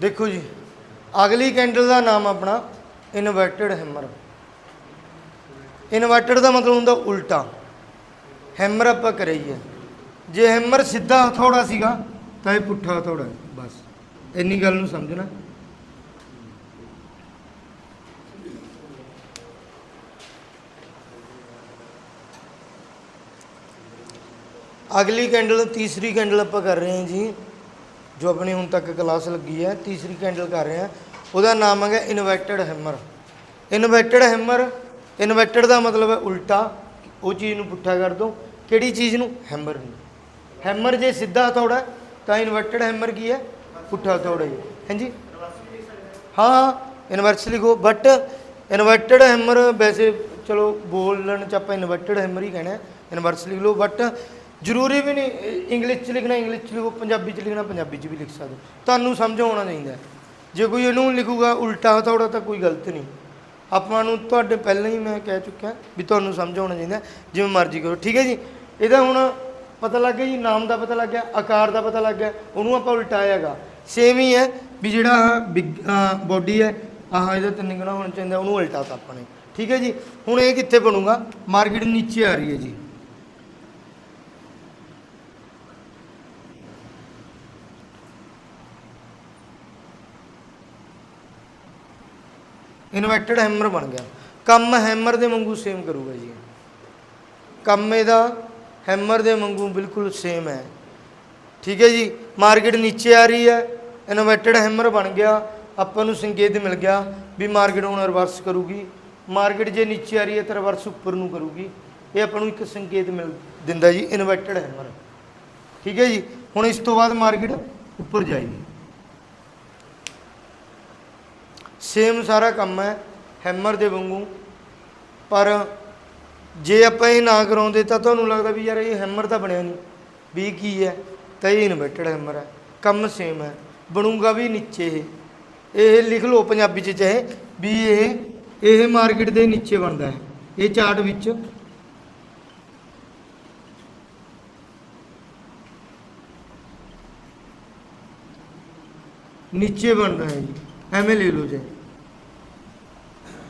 ਦੇਖੋ ਜੀ, ਅਗਲੀ ਕੈਂਡਲ ਦਾ ਨਾਮ ਆਪਣਾ ਇਨਵਰਟਡ ਹੈਮਰ। ਇਨਵਰਟਡ ਦਾ ਮਤਲਬ ਹੁੰਦਾ ਉਲਟਾ। ਹੈਮਰ ਆਪਾਂ ਕਰਾਈਏ। ਜੇ ਹੈਮਰ ਸਿੱਧਾ ਹਥੌੜਾ ਸੀਗਾ, ਤਾਂ ਇਹ ਪੁੱਠਾ ਹਥੌੜਾ ਹੈ, ਬਸ। ਇੰਨੀ ਗੱਲ ਨੂੰ ਸਮਝਣਾ। ਅਗਲੀ ਕੈਂਡਲ, ਤੀਸਰੀ ਕੈਂਡਲ ਆਪਾਂ ਕਰ ਰਹੇ ਹਾਂ ਜੀ। ਜੋ ਆਪਣੀ ਹੁਣ ਤੱਕ ਕਲਾਸ ਲੱਗੀ ਹੈ, ਤੀਸਰੀ ਕੈਂਡਲ ਕਰ ਰਹੇ ਹਾਂ। ਉਹਦਾ ਨਾਮ ਹੈਗਾ inverted hammer inverted hammer inverted ਦਾ ਮਤਲਬ ਹੈ ਉਲਟਾ। ਉਹ ਚੀਜ਼ ਨੂੰ ਪੁੱਠਾ ਕਰ ਦੋ। ਕਿਹੜੀ ਚੀਜ਼ ਨੂੰ? ਹੈਮਰ ਨੂੰ। ਹੈਮਰ ਜੇ ਸਿੱਧਾ ਹਥੌੜਾ ਤਾਂ ਇਨਵਰਟਡ ਹੈਮਰ ਕੀ ਹੈ? ਪੁੱਠਾ ਹਥੌੜਾ ਹੀ ਹੈ। ਹਾਂਜੀ? ਹਾਂ ਇਨਵਰਸ ਲਿਖੋ। ਬਟ ਇਨਵਰਟਡ ਹੈਮਰ ਵੈਸੇ ਚਲੋ ਬੋਲਣ ਚ ਆਪਾਂ ਇਨਵਰਟਡ ਹੈਮਰ ਹੀ ਕਹਿਣਾ ਇਨਵਰਸ ਲਿਖ ਲਓ। ਬਟ ਜ਼ਰੂਰੀ ਵੀ ਨਹੀਂ ਇੰਗਲਿਸ਼ ਚ ਲਿਖਣਾ ਇੰਗਲਿਸ਼ ਚ ਲਿਖੋ, ਪੰਜਾਬੀ ਚ ਲਿਖਣਾ, ਪੰਜਾਬੀ ਚ ਵੀ ਲਿਖ ਸਕਦੇ ਤੁਹਾਨੂੰ ਸਮਝ ਆਉਣਾ ਚਾਹੀਦਾ ਹੈ। ਜੇ ਕੋਈ ਇਹਨੂੰ ਲਿਖੂਗਾ ਉਲਟਾ ਹਥੌੜਾ ਤਾਂ ਕੋਈ ਗਲਤ ਨਹੀਂ। ਆਪਾਂ ਨੂੰ ਤੁਹਾਡੇ ਪਹਿਲਾਂ ਹੀ ਮੈਂ ਕਹਿ ਚੁੱਕਿਆ ਵੀ ਤੁਹਾਨੂੰ ਸਮਝ ਆਉਣਾ ਚਾਹੀਦਾ ਜਿਵੇਂ ਮਰਜ਼ੀ ਕਰੋ। ਠੀਕ ਹੈ ਜੀ? ਇਹਦਾ ਹੁਣ ਪਤਾ ਲੱਗ ਗਿਆ ਜੀ, ਨਾਮ ਦਾ ਪਤਾ ਲੱਗ ਗਿਆ, ਆਕਾਰ ਦਾ ਪਤਾ ਲੱਗ ਗਿਆ, ਉਹਨੂੰ ਆਪਾਂ ਉਲਟਾਇਆਗਾ। ਸੇਮ ਹੀ ਹੈ ਵੀ ਜਿਹੜਾ ਬੋਡੀ ਹੈ, ਆਹ ਇਹਦਾ ਤਿੰਨ ਗੁਣਾ ਹੋਣਾ ਚਾਹੀਦਾ ਉਹਨੂੰ ਉਲਟਾਤਾ ਆਪਾਂ ਨੇ। ਠੀਕ ਹੈ ਜੀ? ਹੁਣ ਇਹ ਕਿੱਥੇ ਬਣੂਗਾ? ਮਾਰਕੀਟ ਨੀਚੇ ਆ ਰਹੀ ਹੈ ਜੀ। ਇਨਵਰਟਡ ਹੈਮਰ ਬਣ ਗਿਆ। ਕੰਮ ਹੈਮਰ ਦੇ ਵਾਂਗੂ ਸੇਮ ਕਰੂਗਾ ਜੀ। ਕੰਮ ਇਹਦਾ ਹੈਮਰ ਦੇ ਵਾਂਗੂ ਬਿਲਕੁਲ ਸੇਮ ਹੈ। ਠੀਕ ਹੈ ਜੀ? ਮਾਰਕੀਟ ਨੀਚੇ ਆ ਰਹੀ ਹੈ। ਇਨਵਰਟਡ ਹੈਮਰ ਬਣ ਗਿਆ। ਆਪਾਂ ਨੂੰ ਸੰਕੇਤ ਮਿਲ ਗਿਆ ਵੀ ਮਾਰਕੀਟ ਹੁਣ ਰਿਵਰਸ ਕਰੂਗੀ। ਮਾਰਕੀਟ ਜੇ ਨੀਚੇ ਆ ਰਹੀ ਹੈ ਤਾਂ ਰਿਵਰਸ ਉੱਪਰ ਨੂੰ ਕਰੂਗੀ। ਇਹ ਆਪਾਂ ਨੂੰ ਇੱਕ ਸੰਕੇਤ ਮਿਲ ਦਿੰਦਾ ਜੀ ਇਨਵਰਟਡ ਹੈਮਰ ਠੀਕ ਹੈ ਜੀ? ਹੁਣ ਇਸ ਤੋਂ ਬਾਅਦ ਮਾਰਕੀਟ ਉੱਪਰ ਜਾਏਗੀ। ਸੇਮ ਸਾਰਾ ਕੰਮ ਹੈ ਹੈਮਰ ਦੇ ਵਾਂਗੂ। ਪਰ ਜੇ ਆਪਾਂ ਇਹ ਨਾ ਕਰਾਉਂਦੇ ਤਾਂ ਤੁਹਾਨੂੰ ਲੱਗਦਾ ਵੀ ਯਾਰ ਇਹ ਹੈਮਰ ਤਾਂ ਬਣਿਆ ਨਹੀਂ। ਵੀ ਇਹ ਕੀ ਹੈ? ਤਾਂ ਇਹ ਇਨਵਰਟਡ ਹੈਮਰ ਹੈ। ਕੰਮ ਸੇਮ ਹੈ। ਬਣੂਗਾ ਵੀ ਨੀਚੇ ਇਹ। ਇਹ ਲਿਖ ਲਓ ਪੰਜਾਬੀ ਚ ਚਾਹੇ ਵੀ ਇਹ ਇਹ ਮਾਰਕੀਟ ਦੇ ਨੀਚੇ ਬਣਦਾ ਹੈ। ਇਹ ਚਾਰਟ ਵਿੱਚ। ਨੀਚੇ ਬਣਦਾ ਹੈ ਜੀ। ਐਵੇਂ ਲੈ ਲਓ ਜੀ।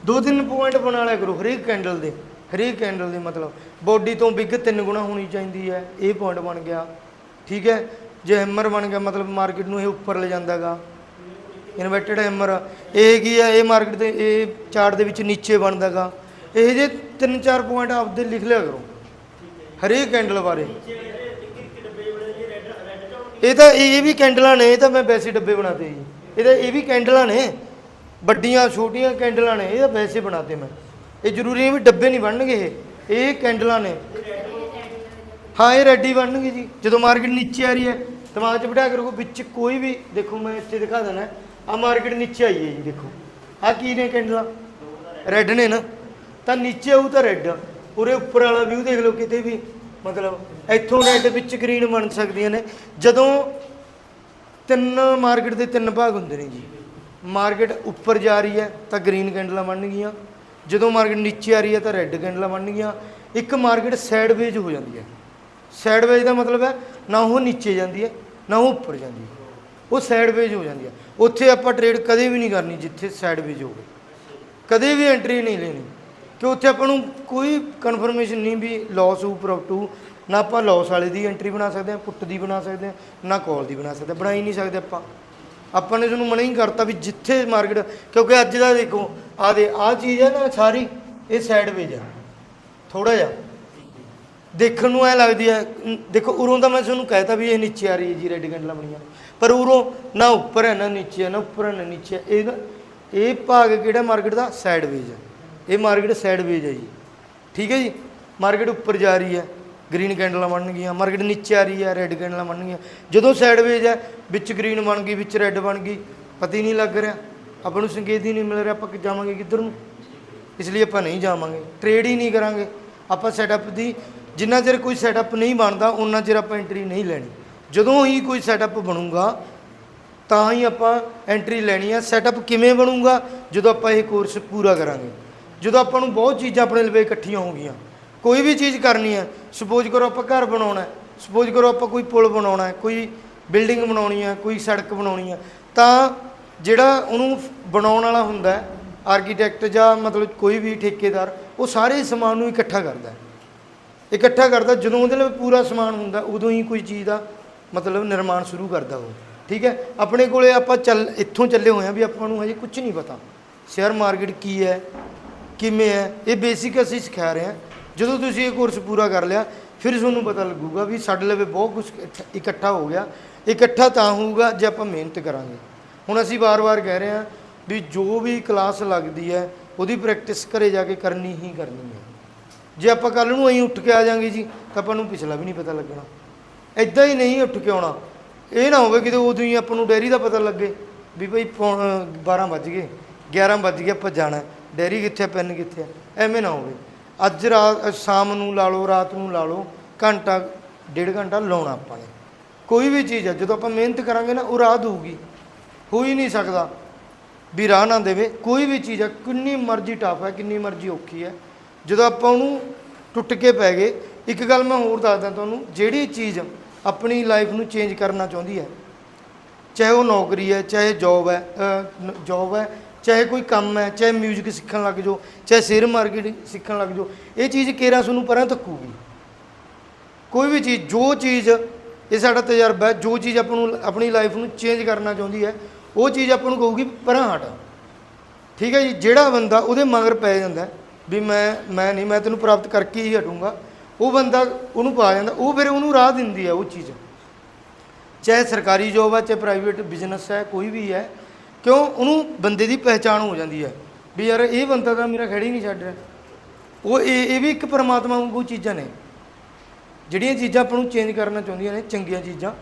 ਦੋ ਤਿੰਨ ਪੁਆਇੰਟ ਬਣਾ ਲਿਆ ਕਰੋ ਹਰੇਕ ਕੈਂਡਲ ਦੇ, ਹਰੇਕ ਕੈਂਡਲ ਦੇ ਮਤਲਬ। ਬੋਡੀ ਤੋਂ ਬਿਗ ਤਿੰਨ ਗੁਣਾ ਹੋਣੀ ਚਾਹੀਦੀ ਹੈ, ਇਹ ਪੁਆਇੰਟ ਬਣ ਗਿਆ। ਠੀਕ ਹੈ? ਜੇ ਹੈਮਰ ਬਣ ਗਿਆ, ਮਤਲਬ ਮਾਰਕੀਟ ਨੂੰ ਇਹ ਉੱਪਰ ਲੈ ਜਾਂਦਾਗਾ ਇਨਵਰਟਡ ਹੈਮਰ ਇਹ ਕੀ ਹੈ? ਇਹ ਮਾਰਕੀਟ ਦੇ, ਇਹ ਚਾਰਟ ਦੇ ਵਿੱਚ ਨੀਚੇ ਬਣਦਾਗਾ ਇਹ ਜੇ ਤਿੰਨ ਚਾਰ ਪੁਆਇੰਟ ਆਪਦੇ ਲਿਖ ਲਿਆ ਕਰੋ। ਹਰੇਕ ਕੈਂਡਲ ਬਾਰੇ। ਇਹ ਤਾਂ ਇਹ ਵੀ ਕੈਂਡਲਾਂ ਨੇ, ਇਹ ਤਾਂ ਮੈਂ ਵੈਸੇ ਡੱਬੇ ਬਣਾਤੇ ਜੀ। ਇਹ ਤਾਂ ਇਹ ਵੀ ਕੈਂਡਲਾਂ ਨੇ। ਵੱਡੀਆਂ, ਛੋਟੀਆਂ ਕੈਂਡਲਾਂ ਨੇ ਇਹ ਤਾਂ ਵੈਸੇ ਬਣਾਤੇ ਮੈਂ। ਇਹ ਜ਼ਰੂਰੀ ਨਹੀਂ ਵੀ ਡੱਬੇ ਨਹੀਂ ਬਣਨਗੇ ਇਹ। ਇਹ ਕੈਂਡਲਾਂ ਨੇ। ਹਾਂ, ਇਹ ਰੈਡੀ ਬਣਨਗੇ ਜੀ। ਜਦੋਂ ਮਾਰਕੀਟ ਨੀਚੇ ਆ ਰਹੀ ਹੈ, ਦਿਮਾਗ 'ਚ ਬਿਠਾ ਕੇ ਰੱਖੋ, ਵਿੱਚ ਕੋਈ ਵੀ, ਦੇਖੋ ਮੈਂ ਇੱਥੇ ਦਿਖਾ ਦੇਣਾ ਆ ਮਾਰਕੀਟ ਨੀਚੇ ਆਈ ਹੈ ਜੀ, ਦੇਖੋ। ਆ ਕੀ ਨੇ ਕੈਂਡਲਾਂ? ਰੈੱਡ ਨੇ ਨਾ। ਤਾਂ ਨੀਚੇ ਆਊ ਤਾਂ ਰੈੱਡ। ਉਰੇ ਉੱਪਰ ਵਾਲਾ ਵਿਊ ਦੇਖ ਲਓ ਕਿਤੇ ਵੀ। ਮਤਲਬ ਇੱਥੋਂ ਰੈੱਡ, ਵਿੱਚ ਗ੍ਰੀਨ ਬਣ ਸਕਦੀਆਂ ਨੇ। ਜਦੋਂ ਤਿੰਨ ਮਾਰਕੀਟ ਦੇ ਤਿੰਨ ਭਾਗ ਹੁੰਦੇ ਨੇ ਜੀ। ਮਾਰਕੀਟ ਉੱਪਰ ਜਾ ਰਹੀ ਹੈ ਤਾਂ ਗ੍ਰੀਨ ਕੈਂਡਲਾਂ ਬਣਨਗੀਆਂ ਜਦੋਂ ਮਾਰਕੀਟ ਨੀਚੇ ਆ ਰਹੀ ਹੈ ਤਾਂ ਰੈੱਡ ਕੈਂਡਲਾਂ ਬਣਨਗੀਆਂ ਇੱਕ ਮਾਰਕੀਟ ਸਾਈਡਵੇਜ ਹੋ ਜਾਂਦੀ ਹੈ। ਸਾਈਡਵੇਜ ਦਾ ਮਤਲਬ ਹੈ ਨਾ ਉਹ ਨੀਚੇ ਜਾਂਦੀ ਹੈ, ਨਾ ਉਹ ਉੱਪਰ ਜਾਂਦੀ ਹੈ। ਉਹ ਸਾਈਡਵੇਜ ਹੋ ਜਾਂਦੀ ਹੈ। ਉੱਥੇ ਆਪਾਂ ਟ੍ਰੇਡ ਕਦੇ ਵੀ ਨਹੀਂ ਕਰਨੀ ਜਿੱਥੇ ਸਾਈਡਵੇਜ ਹੋਵੇ। ਕਦੇ ਵੀ ਐਂਟਰੀ ਨਹੀਂ ਲੈਣੀ। ਕਿ ਉੱਥੇ ਆਪਾਂ ਨੂੰ ਕੋਈ ਕਨਫਰਮੇਸ਼ਨ ਨਹੀਂ ਵੀ ਲਾਸ ਹੋਊ ਪ੍ਰੋਫਿਟ ਹੋਊ। ਨਾ ਆਪਾਂ ਲਾਸ ਵਾਲੇ ਦੀ ਐਂਟਰੀ ਬਣਾ ਸਕਦੇ ਹਾਂ, ਪੁੱਟ ਦੀ ਬਣਾ ਸਕਦੇ ਹਾਂ, ਨਾ ਕਾਲ ਦੀ ਬਣਾ ਸਕਦੇ ਹਾਂ। ਬਣਾ ਹੀ ਨਹੀਂ ਸਕਦੇ ਆਪਾਂ। ਆਪਾਂ ਨੇ ਤੁਹਾਨੂੰ ਮਨਾ ਹੀ ਕਰਤਾ ਵੀ ਜਿੱਥੇ ਮਾਰਕੀਟ ਕਿਉਂਕਿ ਅੱਜ ਦਾ ਦੇਖੋ ਆ ਦੇ ਆ ਚੀਜ਼ ਹੈ ਨਾ ਸਾਰੀ, ਇਹ ਸਾਈਡਵੇਜ ਹੈ ਥੋੜਾ ਜਿਹਾ। ਦੇਖਣ ਨੂੰ ਐ ਲੱਗਦੀ ਹੈ ਦੇਖੋ ਉਰੋਂ ਤਾਂ ਮੈਂ ਤੁਹਾਨੂੰ ਕਹਿਤਾ ਵੀ ਇਹ ਨੀਚੇ ਆ ਰਹੀ ਹੈ ਜੀ ਰੈੱਡ ਕੈਂਡਲਾਂ ਬਣੀਆਂ ਪਰ ਉਰੋਂ ਨਾ ਉੱਪਰ ਹੈ, ਨਾ ਨੀਚੇ ਹੈ, ਨਾ ਉੱਪਰ ਹੈ, ਨਾ ਨੀਚੇ ਹੈ। ਇਹ ਨਾ- ਇਹ ਭਾਗ ਕਿਹੜਾ ਮਾਰਕੀਟ ਦਾ? ਸਾਈਡਵੇਜ ਹੈ ਇਹ ਮਾਰਕੀਟ ਸਾਈਡਵੇਜ ਹੈ ਜੀ। ਠੀਕ ਹੈ ਜੀ? ਮਾਰਕੀਟ ਉੱਪਰ ਜਾ ਰਹੀ ਹੈ। ਗ੍ਰੀਨ ਕੈਂਡਲਾਂ ਬਣਨਗੀਆਂ ਮਾਰਕੀਟ ਨੀਚੇ ਆ ਰਹੀ ਹੈ, ਰੈੱਡ ਕੈਂਡਲਾਂ ਬਣਨਗੀਆਂ ਜਦੋਂ ਸਾਈਡਵੇਜ ਹੈ, ਵਿੱਚ ਗ੍ਰੀਨ ਬਣ ਗਈ, ਵਿੱਚ ਰੈੱਡ ਬਣ ਗਈ, ਪਤਾ ਹੀ ਨਹੀਂ ਲੱਗ ਰਿਹਾ। ਆਪਾਂ ਨੂੰ ਸੰਕੇਤ ਹੀ ਨਹੀਂ ਮਿਲ ਰਿਹਾ ਆਪਾਂ ਕਿ ਜਾਵਾਂਗੇ ਕਿੱਧਰ ਨੂੰ। ਇਸ ਲਈ ਆਪਾਂ ਨਹੀਂ ਜਾਵਾਂਗੇ ਟ੍ਰੇਡ ਹੀ ਨਹੀਂ ਕਰਾਂਗੇ। ਆਪਾਂ ਸੈਟਅਪ ਦੀ, ਜਿੰਨਾ ਚਿਰ ਕੋਈ ਸੈਟਅਪ ਨਹੀਂ ਬਣਦਾ ਉਹਨਾਂ ਚਿਰ ਆਪਾਂ ਐਂਟਰੀ ਨਹੀਂ ਲੈਣੀ। ਜਦੋਂ ਹੀ ਕੋਈ ਸੈਟਅਪ ਬਣੂਗਾ, ਤਾਂ ਹੀ ਆਪਾਂ ਐਂਟਰੀ ਲੈਣੀ ਆ। ਸੈਟਅਪ ਕਿਵੇਂ ਬਣੂਗਾ? ਜਦੋਂ ਆਪਾਂ ਇਹ ਕੋਰਸ ਪੂਰਾ ਕਰਾਂਗੇ। ਜਦੋਂ ਆਪਾਂ ਨੂੰ ਬਹੁਤ ਚੀਜ਼ਾਂ ਆਪਣੇ ਲਵੇ ਇਕੱਠੀਆਂ ਹੋਗੀਆਂ ਕੋਈ ਵੀ ਚੀਜ਼ ਕਰਨੀ ਹੈ ਸਪੋਜ਼ ਕਰੋ ਆਪਾਂ ਘਰ ਬਣਾਉਣਾ ਹੈ ਸਪੋਜ਼ ਕਰੋ ਆਪਾਂ ਕੋਈ ਪੁਲ ਬਣਾਉਣਾ ਹੈ, ਕੋਈ ਬਿਲਡਿੰਗ ਬਣਾਉਣੀ ਹੈ, ਕੋਈ ਸੜਕ ਬਣਾਉਣੀ ਹੈ, ਤਾਂ ਜਿਹੜਾ ਉਹਨੂੰ ਬਣਾਉਣ ਵਾਲਾ ਹੁੰਦਾ ਆਰਕੀਟੈਕਟ ਜਾਂ ਮਤਲਬ ਕੋਈ ਵੀ ਠੇਕੇਦਾਰ, ਉਹ ਸਾਰੇ ਸਮਾਨ ਨੂੰ ਇਕੱਠਾ ਕਰਦਾ ਹੈ। ਇਕੱਠਾ ਕਰਦਾ, ਜਦੋਂ ਉਹਦੇ ਲਈ ਪੂਰਾ ਸਮਾਨ ਹੁੰਦਾ, ਉਦੋਂ ਹੀ ਕੋਈ ਚੀਜ਼ ਦਾ ਮਤਲਬ ਨਿਰਮਾਣ ਸ਼ੁਰੂ ਕਰਦਾ ਉਹ, ਠੀਕ ਹੈ? ਆਪਣੇ ਕੋਲੇ ਆਪਾਂ ਚੱਲ, ਇੱਥੋਂ ਚੱਲੇ ਹੋਏ ਆ ਵੀ ਆਪਾਂ ਨੂੰ ਹਜੇ ਕੁਝ ਨਹੀਂ ਪਤਾ, ਸ਼ੇਅਰ ਮਾਰਕੀਟ ਕੀ ਹੈ, ਕਿਵੇਂ ਹੈ, ਇਹ ਬੇਸਿਕ ਅਸੀਂ ਸਿਖਾ ਰਹੇ ਹਾਂ। ਜਦੋਂ ਤੁਸੀਂ ਇਹ ਕੋਰਸ ਪੂਰਾ ਕਰ ਲਿਆ, ਫਿਰ ਤੁਹਾਨੂੰ ਪਤਾ ਲੱਗੂਗਾ ਵੀ ਸਾਡੇ ਲਵੇ ਬਹੁਤ ਕੁਝ ਇਕੱਠਾ ਹੋ ਗਿਆ। ਇਕੱਠਾ ਤਾਂ ਹੋਊਗਾ ਜੇ ਆਪਾਂ ਮਿਹਨਤ ਕਰਾਂਗੇ। ਹੁਣ ਅਸੀਂ ਵਾਰ-ਵਾਰ ਕਹਿ ਰਹੇ ਹਾਂ ਵੀ ਜੋ ਵੀ ਕਲਾਸ ਲੱਗਦੀ ਹੈ, ਉਹਦੀ ਪ੍ਰੈਕਟਿਸ ਘਰੇ ਜਾ ਕੇ ਕਰਨੀ ਹੀ ਕਰਨੀ ਹੈ। ਜੇ ਆਪਾਂ ਕੱਲ ਨੂੰ ਐਂ ਉੱਠ ਕੇ ਆ ਜਾਾਂਗੇ ਜੀ, ਤਾਂ ਆਪਾਂ ਨੂੰ ਪਿਛਲਾ ਵੀ ਨਹੀਂ ਪਤਾ ਲੱਗਣਾ। ਐਦਾਂ ਹੀ ਨਹੀਂ ਉੱਠ ਕੇ ਆਉਣਾ। ਇਹ ਨਾ ਹੋਵੇ ਕਿਤੇ ਉਦੋਂ ਹੀ ਆਪਾਂ ਨੂੰ ਡੈਰੀ ਦਾ ਪਤਾ ਲੱਗੇ ਵੀ ਭਾਈ ਪੌਣ- ਅਹ 12 ਵੱਜ ਗਏ 11 ਵੱਜ ਗਏ, ਆਪਾਂ ਜਾਣਾ। ਡੈਰੀ ਕਿੱਥੇ ਆ, ਪੈਨ ਕਿੱਥੇ ਆ? ਐਵੇਂ ਨਾ ਹੋਵੇ। ਅੱਜ ਰਾਤ ਸ਼ਾਮ ਨੂੰ ਲਾ ਲਓ, ਰਾਤ ਨੂੰ ਲਾ ਲਓ, ਘੰਟਾ, ਡੇਢ ਘੰਟਾ ਲਾਉਣਾ ਆਪਾਂ ਨੇ। ਕੋਈ ਵੀ ਚੀਜ਼ ਹੈ ਜਦੋਂ ਆਪਾਂ ਮਿਹਨਤ ਕਰਾਂਗੇ ਨਾ, ਉਹ ਰਾਹ ਦਊਗੀ। ਹੋ ਹੀ ਨਹੀਂ ਸਕਦਾ ਵੀ ਰਾਹ ਨਾ ਦੇਵੇ। ਕੋਈ ਵੀ ਚੀਜ਼ ਹੈ ਕਿੰਨੀ ਮਰਜ਼ੀ ਟਫ ਹੈ ਕਿੰਨੀ ਮਰਜ਼ੀ ਔਖੀ ਹੈ ਜਦੋਂ ਆਪਾਂ ਉਹਨੂੰ ਟੁੱਟ ਕੇ ਪੈ ਗਏ। ਇੱਕ ਗੱਲ ਮੈਂ ਹੋਰ ਦੱਸਦਾ ਤੁਹਾਨੂੰ, ਜਿਹੜੀ ਚੀਜ਼ ਆਪਣੀ ਲਾਈਫ ਨੂੰ ਚੇਂਜ ਕਰਨਾ ਚਾਹੁੰਦੀ ਹੈ, ਚਾਹੇ ਉਹ ਨੌਕਰੀ ਹੈ, ਚਾਹੇ ਜੌਬ ਹੈ ਜੌਬ ਹੈ ਚਾਹੇ ਕੋਈ ਕੰਮ ਹੈ, ਚਾਹੇ 뮤직 ਸਿੱਖਣ ਲੱਗ ਜਾਓ, ਚਾਹੇ ਸ਼ੇਅਰ ਮਾਰਕੀਟ ਸਿੱਖਣ ਲੱਗ ਜਾਓ, ਇਹ ਚੀਜ਼ ਕੇਰਾ ਤੁਹਾਨੂੰ ਪਰਾਂ ਧੱਕੂਗੀ ਕੋਈ ਵੀ ਚੀਜ਼, ਜੋ ਚੀਜ਼ ਇਹ ਸਾਡਾ ਤਜਰਬਾ ਹੈ, ਜੋ ਚੀਜ਼ ਆਪਾਂ ਨੂੰ ਆਪਣੀ ਲਾਈਫ ਨੂੰ ਚੇਂਜ ਕਰਨਾ ਚਾਹੁੰਦੀ ਹੈ, ਉਹ ਚੀਜ਼ ਆਪਾਂ ਨੂੰ ਕਹੂਗੀ ਪਰਾਂ ਹਟ। ਠੀਕ ਹੈ ਜੀ, ਜਿਹੜਾ ਬੰਦਾ ਉਹਦੇ ਮਗਰ ਪੈ ਜਾਂਦਾ ਵੀ ਮੈਂ ਮੈਂ ਨਹੀਂ, ਮੈਂ ਤੈਨੂੰ ਪ੍ਰਾਪਤ ਕਰਕੇ ਹੀ ਹਟੂੰਗਾ, ਉਹ ਬੰਦਾ ਉਹਨੂੰ ਪਾ ਜਾਂਦਾ, ਉਹ ਫਿਰ ਉਹਨੂੰ ਰਾਹ ਦਿੰਦੀ ਹੈ ਉਹ ਚੀਜ਼। ਚਾਹੇ ਸਰਕਾਰੀ ਜੋਬ ਹੈ, ਚਾਹੇ ਪ੍ਰਾਈਵੇਟ ਬਿਜ਼ਨਸ ਹੈ, ਕੋਈ ਵੀ ਹੈ ਕਿਉਂ? ਉਹਨੂੰ ਬੰਦੇ ਦੀ ਪਹਿਚਾਣ ਹੋ ਜਾਂਦੀ ਹੈ। ਵੀ ਯਾਰ ਇਹ ਬੰਦਾ ਤਾਂ ਮੇਰਾ ਖੜੀ ਨਹੀਂ ਛੱਡ ਰਿਹਾ। ਉਹ ਇਹ ਇਹ ਵੀ ਇੱਕ ਪਰਮਾਤਮਾ ਵਾਂਗੂ ਚੀਜ਼ਾਂ ਨੇ। ਜਿਹੜੀਆਂ ਚੀਜ਼ਾਂ ਆਪਾਂ ਨੂੰ ਚੇਂਜ ਕਰਨਾ ਚਾਹੁੰਦੀਆਂ ਨੇ, ਚੰਗੀਆਂ ਚੀਜ਼ਾਂ।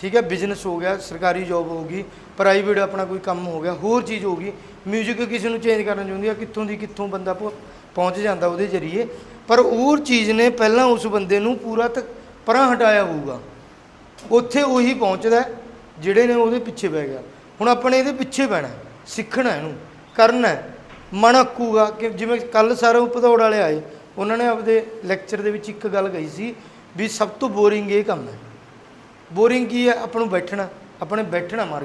ਠੀਕ ਹੈ ਬਿਜ਼ਨਸ ਹੋ ਗਿਆ, ਸਰਕਾਰੀ ਜੋਬ ਹੋ ਗਈ ਪ੍ਰਾਈਵੇਟ ਆਪਣਾ ਕੋਈ ਕੰਮ ਹੋ ਗਿਆ, ਹੋਰ ਚੀਜ਼ ਹੋ ਗਈ। 뮤직 ਕਿਸੇ ਨੂੰ ਚੇਂਜ ਕਰਨਾ ਚਾਹੁੰਦੀ ਆ, ਕਿੱਥੋਂ ਦੀ ਕਿੱਥੋਂ ਬੰਦਾ ਪਹੁ- ਪਹੁੰਚ ਜਾਂਦਾ ਉਹਦੇ ਜ਼ਰੀਏ। ਪਰ ਉਹ ਚੀਜ਼ ਨੇ ਪਹਿਲਾਂ ਉਸ ਬੰਦੇ ਨੂੰ ਪੂਰਾ ਤੱਕ ਪਰਾਂ ਹਟਾਇਆ ਹੋਊਗਾ। ਉੱਥੇ ਉਹੀ ਪਹੁੰਚਦਾ, ਜਿਹੜੇ ਨੇ ਉਹਦੇ ਪਿੱਛੇ ਪੈ ਗਿਆ। ਹੁਣ ਆਪਣੇ ਇਹਦੇ ਪਿੱਛੇ ਪੈਣਾ ਹੈ, ਸਿੱਖਣਾ ਹੈ ਇਹਨੂੰ ਕਰਨਾ ਹੈ। ਮਨ ਅੱਕੂਗਾ ਕਿ ਜਿਵੇਂ ਕੱਲ ਸਾਰੇ ਭਦੌੜ ਵਾਲੇ ਆਏ ਉਹਨਾਂ ਨੇ ਆਪਦੇ ਲੈਕਚਰ ਦੇ ਵਿੱਚ ਇੱਕ ਗੱਲ ਕਹੀ ਸੀ ਵੀ ਸਭ ਤੋਂ ਬੋਰਿੰਗ ਇਹ ਕੰਮ ਹੈ। ਬੋਰਿੰਗ ਕੀ ਹੈ? ਆਪਾਂ ਨੂੰ ਬੈਠਣਾ ਆਪਣੇ ਬੈਠਣਾ ਮਾਰ